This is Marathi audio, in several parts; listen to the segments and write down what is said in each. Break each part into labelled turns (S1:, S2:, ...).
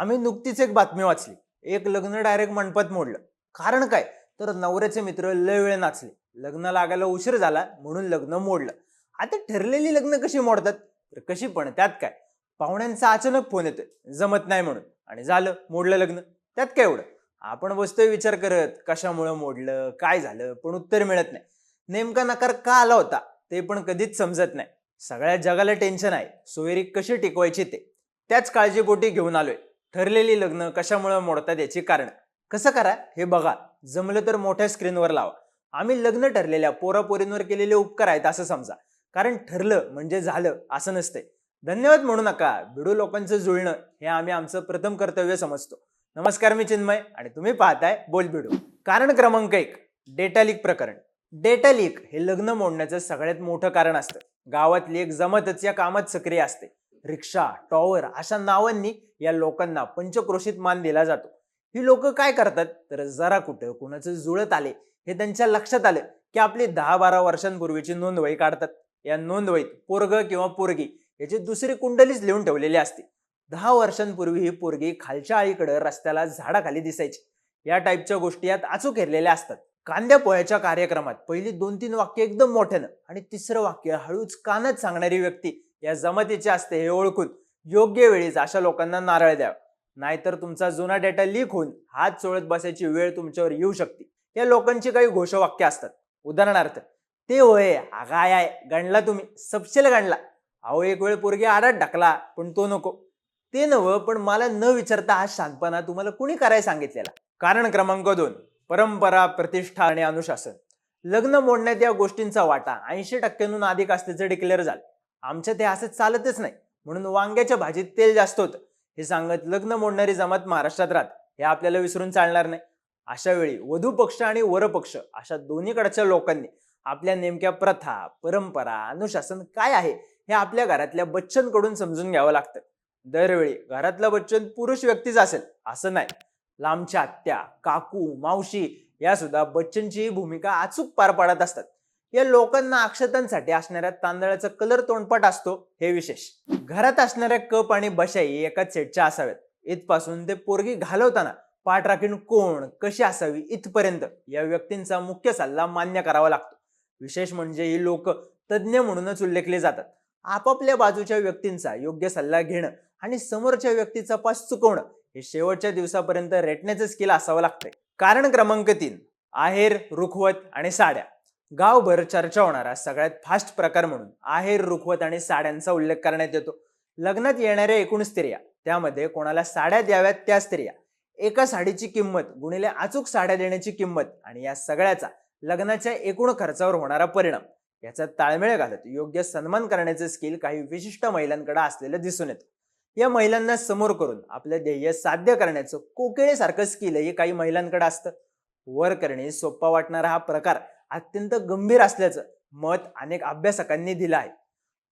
S1: आम्ही नुकतीच एक बातमी वाचली. एक लग्न डायरेक्ट मंडपात मोडलं. कारण काय? तर नवऱ्याचे मित्र लय वेळ नाचले. लग्न लागायला उशीर झाला म्हणून लग्न मोडलं. आता ठरलेली लग्न कशी मोडतात? तर कशी पण त्यात काय? पाहुण्यांचा अचानक फोन येतोय. जमत नाही म्हणून. आणि झालं मोडलं लग्न. त्यात काय एवढं? आपण बसतोय विचार करत कशामुळं मोडलं काय झालं? पण उत्तर मिळत नाही. नेमका नकार का आला होता? ते पण कधीच समजत नाही. सगळ्या जगाला टेन्शन आहे. सोयरी कशी टिकवायची ते? त्याच काळजीपोटी घेऊन आलोय. ठरलेली लग्न कशामुळे मोडतात याची कारण. कसं करा? हे बघा. जमलं तर मोठ्या स्क्रीनवर लावा. आम्ही लग्न ठरलेल्या पोरापोरींवर केलेले उपकार आहेत असं समजा. कारण ठरलं म्हणजे झालं असं नसतंय. धन्यवाद म्हणू नका. भिडू लोकांचं जुळणं हे आम्ही आमचं प्रथम कर्तव्य समजतो. नमस्कार मी चिन्मय आणि तुम्ही पाहताय बोल भिडू. कारण क्रमांक एक डेटा लीक प्रकरण. डेटा लीक हे लग्न मोडण्याचं सगळ्यात मोठं कारण असतं. गावातली एक जमतच या कामात सक्रिय असते. रिक्षा टॉवर अशा नावांनी या लोकांना पंचक्रोशीत मान दिला जातो. ही लोक काय करतात? तर जरा कुठं कुणाचं जुळत आले हे त्यांच्या लक्षात आलं की आपली दहा बारा वर्षांपूर्वीची नोंदवही काढतात. या नोंदवहीत पोरग किंवा पोरगी याची दुसरी कुंडलीच लिहून ठेवलेली असते. दहा वर्षांपूर्वी ही पोरगी खालच्या आईकडे रस्त्याला झाडाखाली दिसायची. या टाईपच्या गोष्टी यात अचूक हेरलेल्या असतात. कांद्या पोह्याच्या कार्यक्रमात पहिली दोन तीन वाक्य एकदम मोठ्यानं आणि तिसरं वाक्य हळूच कानच सांगणारी व्यक्ती या जमातीचे असते हे ओळखून योग्य वेळीच अशा लोकांना नारळ द्यावा. नाहीतर तुमचा जुना डेटा लीक होऊन हात चोळत बसायची वेळ तुमच्यावर येऊ शकते. या लोकांची काही घोषवाक्य असतात. उदाहरणार्थ ते होय आगाय आय गणला तुम्ही सपशेल गणला. अहो एक वेळ पोरगी आडात ढकला पण तो नको. ते नवं पण मला न विचारता हा शांतपणा तुम्हाला कुणी करायला सांगितलेला? कारण क्रमांक दोन परंपरा प्रतिष्ठा आणि अनुशासन. लग्न मोडण्यात या गोष्टींचा वाटा ऐंशी टक्क्यांहून अधिक असल्याचं डिक्लेअर झालं. आमच्या ते असं चालतच नाही. म्हणून वांग्याच्या भाजीत तेल जास्त होतं. हे सांगत लग्न मोडणारी जमात महाराष्ट्रात राहत. हे आपल्याला विसरून चालणार नाही. अशा वेळी वधू पक्ष आणि वरपक्ष अशा दोन्हीकडच्या लोकांनी आपल्या नेमक्या प्रथा परंपरा अनुशासन काय आहे हे आपल्या घरातल्या बच्चनकडून समजून घ्यावं लागतं. दरवेळी घरातलं बच्चन पुरुष व्यक्तीच असेल असं नाही. लांबच्या आत्या काकू मावशी या सुद्धा बच्चनची भूमिका अचूक पार पाडत असतात. या लोकांना अक्षतांसाठी असणाऱ्या तांदळाचा कलर तोंडपट असतो हे विशेष. घरात असणाऱ्या कप आणि बशाई एकाच सेटच्या असाव्यात. इथपासून ते पोरगी घालवताना पाठ राखीण कोण कशी असावी इथपर्यंत या व्यक्तींचा मुख्य सल्ला मान्य करावा लागतो. विशेष म्हणजे ही लोक तज्ज्ञ म्हणूनच उल्लेखले जातात. आपापल्या बाजूच्या व्यक्तींचा योग्य सल्ला घेणं आणि समोरच्या व्यक्तीचा पास चुकवणं हे शेवटच्या दिवसापर्यंत रेटण्याचं स्किल असावं लागतंय. कारण क्रमांक तीन आहेर रुखवत आणि साड्या. गावभर चर्चा होणारा सगळ्यात फास्ट प्रकार म्हणून. आहेर रुखवत आणि साड्यांचा उल्लेख करण्यात येतो. लग्नात येणाऱ्या एकूण स्त्रिया त्यामध्ये कोणाला साड्या द्याव्यात त्या स्त्रिया. एका साडीची किंमत गुणिले अचूक साड्या देण्याची किंमत आणि या सगळ्याचा लग्नाच्या एकूण खर्चावर होणारा परिणाम. याचा ताळमेळ घालत योग्य सन्मान करण्याचे स्किल काही विशिष्ट महिलांकडे असलेलं दिसून येतं. या महिलांना समोर करून आपलं ध्येय साध्य करण्याचं कोकिळेसारखं स्किलही काही महिलांकडे असतं. वर करणे सोपा वाटणारा हा प्रकार अत्यंत गंभीर असल्याचं मत अनेक अभ्यासकांनी दिलं आहे.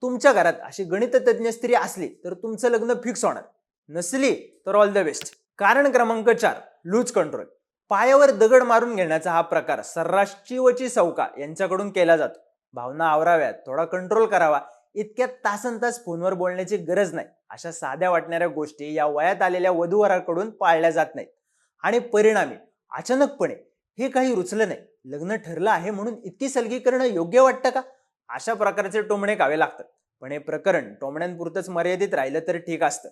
S1: तुमच्या घरात अशी गणित तज्ज्ञ स्त्री असली तर तुमचं लग्न फिक्स होणार. नसली तर ऑल द बेस्ट कारण क्रमांक चार लूज कंट्रोल पायावर दगड मारून घेण्याचा हा प्रकार सर्रास चिवची सौका यांच्याकडून केला जातो. भावना आवराव्यात थोडा कंट्रोल करावा इतक्या तासन तास फोनवर बोलण्याची गरज नाही. अशा साध्या वाटणाऱ्या गोष्टी या वयात आलेल्या वधूवराकडून पाळल्या जात नाहीत. आणि परिणामी अचानकपणे हे काही रुचलं नाही. लग्न ठरलं आहे म्हणून इतकी सलगी करणं योग्य वाटतं का? अशा प्रकारचे टोमणे गावे लागतात. पण हे प्रकरण टोमण्यांपुरतंच मर्यादित राहिलं तर ठीक असतं.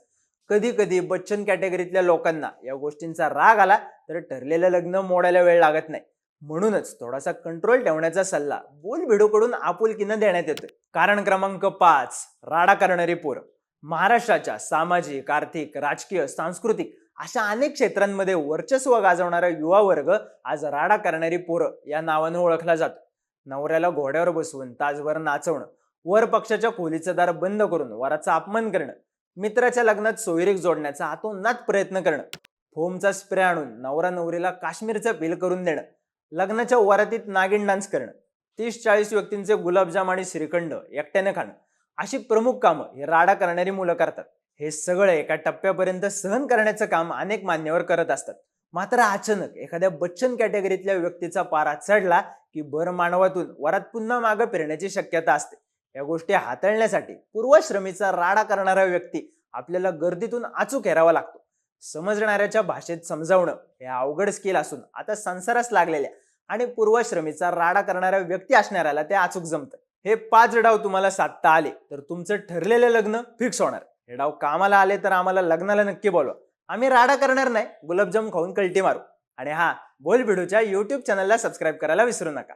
S1: कधी कधी बच्चन कॅटेगरीतल्या लोकांना या गोष्टींचा राग आला तर ठरलेलं लग्न मोडायला वेळ लागत नाही. म्हणूनच थोडासा कंट्रोल ठेवण्याचा सल्ला बोलभिडूकडून आपुलकीनं देण्यात येतोय. कारण क्रमांक पाच राडा करणारी पोरं. महाराष्ट्राच्या सामाजिक आर्थिक राजकीय सांस्कृतिक अशा अनेक क्षेत्रांमध्ये वर्चस्व गाजवणारा युवा वर्ग आज राडा करणारी पोरं या नावानं ओळखला जातो. नवऱ्याला घोड्यावर बसवून तासभर नाचवणं वर पक्षाच्या खोलीचं दार बंद करून वराचा अपमान करणं मित्राच्या लग्नात सोयरीक जोडण्याचा आतोनात प्रयत्न करणं फोमचा स्प्रे आणून नवरा नवरीला काश्मीरचं बिल करून देणं लग्नाच्या वरातीत नागिन डान्स करणं तीस चाळीस व्यक्तींचे गुलाबजाम आणि श्रीखंड एकट्याने खाणं अशी प्रमुख कामं हे राडा करणारी मुलं करतात. हे सगळे एका टप्प्यापर्यंत सहन करण्याचं काम अनेक मान्यवर करत असतात. मात्र अचानक एखाद्या बच्चन कॅटेगरीतल्या व्यक्तीचा पारा चढला की भर मानवातून वरात पुन्हा मागं फिरण्याची शक्यता असते. या गोष्टी हाताळण्यासाठी पूर्वश्रमीचा राडा करणारा व्यक्ती आपल्याला गर्दीतून अचूक हेरावा लागतो. समजणाऱ्याच्या भाषेत समजावणं हे अवघड स्किल असून आता संसारास लागलेल्या आणि पूर्वश्रमीचा राडा करणाऱ्या व्यक्ती असणाऱ्याला ते अचूक जमतं. हे पाच डाव तुम्हाला साधता आले तर तुमचं ठरलेलं लग्न फिक्स होणार. हे डाव कामाला आले तर आम्हाला लग्नाला नक्की बोलवा. आम्ही राडा करणार नाही गुलाबजाम खाऊन कल्टी मारू. आणि हा बोल भिडूच्या यूट्यूब चॅनलला सबस्क्राईब करायला विसरू नका.